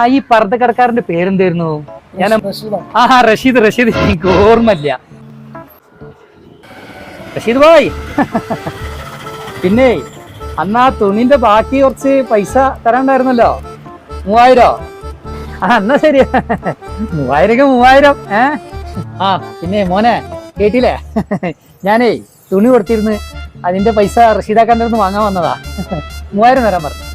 ആ ഈ പർദ്ദക്കടക്കാരന്റെ പേരെന്തായിരുന്നു? ഞാൻ. ആ ആ, റഷീദ് റഷീദ്. എനിക്ക് ഓർമ്മയില്ല. റഷീദ് ഭായ്. പിന്നെ അന്ന് ആ തുണിന്റെ ബാക്കി കുറച്ച് പൈസ തരാണ്ടായിരുന്നല്ലോ മൂവായിരോ? ആ എന്നാ ശരി. മൂവായിരം മൂവായിരം. ഏ? ആ പിന്നെ മോനെ കേട്ടില്ലേ? ഞാനേ തുണി കൊടുത്തിരുന്ന് അതിന്റെ പൈസ റഷീദാക്കാന്റെ അടുത്ത് വാങ്ങാൻ വന്നതാ. മൂവായിരം തരാൻ പറഞ്ഞു.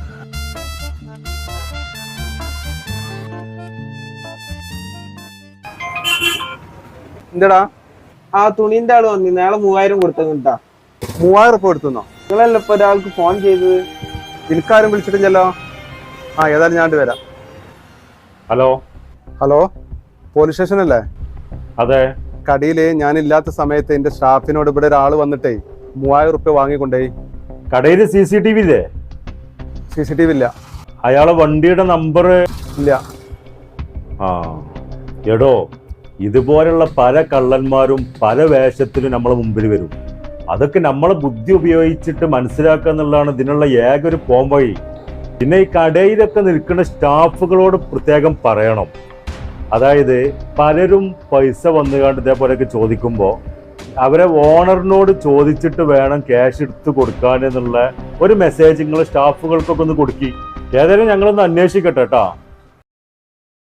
എന്താടാ? ആ തുണിന്റെ ആൾ വന്നി നാളെ മൂവായിരം കൊടുത്തതാ മൂവായിരം ഉറപ്പ് കൊടുത്തുന്നോ? നിങ്ങളല്ല ഇപ്പൊ ഒരാൾക്ക് ഫോൺ ചെയ്തത്? എനിക്കാരും വിളിച്ചിട്ടില്ലല്ലോ? ആ ഏതായാലും ഞാൻ വരാം. ഹലോ? ഹലോ? പോലീസ് സ്റ്റേഷൻ അല്ലേ അതെ. കടയിൽ ഞാനില്ലാത്ത സമയത്ത് എന്റെ സ്റ്റാഫിനോട് ഇവിടെ ഒരാൾ വന്നിട്ടേ മൂവായിരം ഉറുപ്പ്യ വാങ്ങിക്കൊണ്ടേ കടയിൽ സി സി ടി വി ഇല്ലേ സി സി ടി വി ഇല്ല അയാളെ വണ്ടിയുടെ നമ്പർ ഇല്ല. ആ എടോ. ഇതുപോലുള്ള പല കള്ളന്മാരും പല വേഷത്തിലും നമ്മളെ മുമ്പിൽ വരും. അതൊക്കെ നമ്മളെ ബുദ്ധി ഉപയോഗിച്ചിട്ട് മനസ്സിലാക്കുക എന്നുള്ളതാണ് ഇതിനുള്ള ഏക ഒരു പോംവഴി പിന്നെ ഈ കടയിലൊക്കെ നിൽക്കുന്ന സ്റ്റാഫുകളോട് പ്രത്യേകം പറയണം. അതായത് പലരും പൈസ വന്നു കണ്ട് ഇതേപോലെയൊക്കെ ചോദിക്കുമ്പോൾ അവരെ ഓണറിനോട് ചോദിച്ചിട്ട് വേണം ക്യാഷ് എടുത്ത് കൊടുക്കാൻ എന്നുള്ള ഒരു മെസ്സേജ് നിങ്ങൾ സ്റ്റാഫുകൾക്കൊക്കെ ഒന്ന് കൊടുക്കി. ഏതായാലും ഞങ്ങളൊന്ന് അന്വേഷിക്കട്ടെ കേട്ടോ.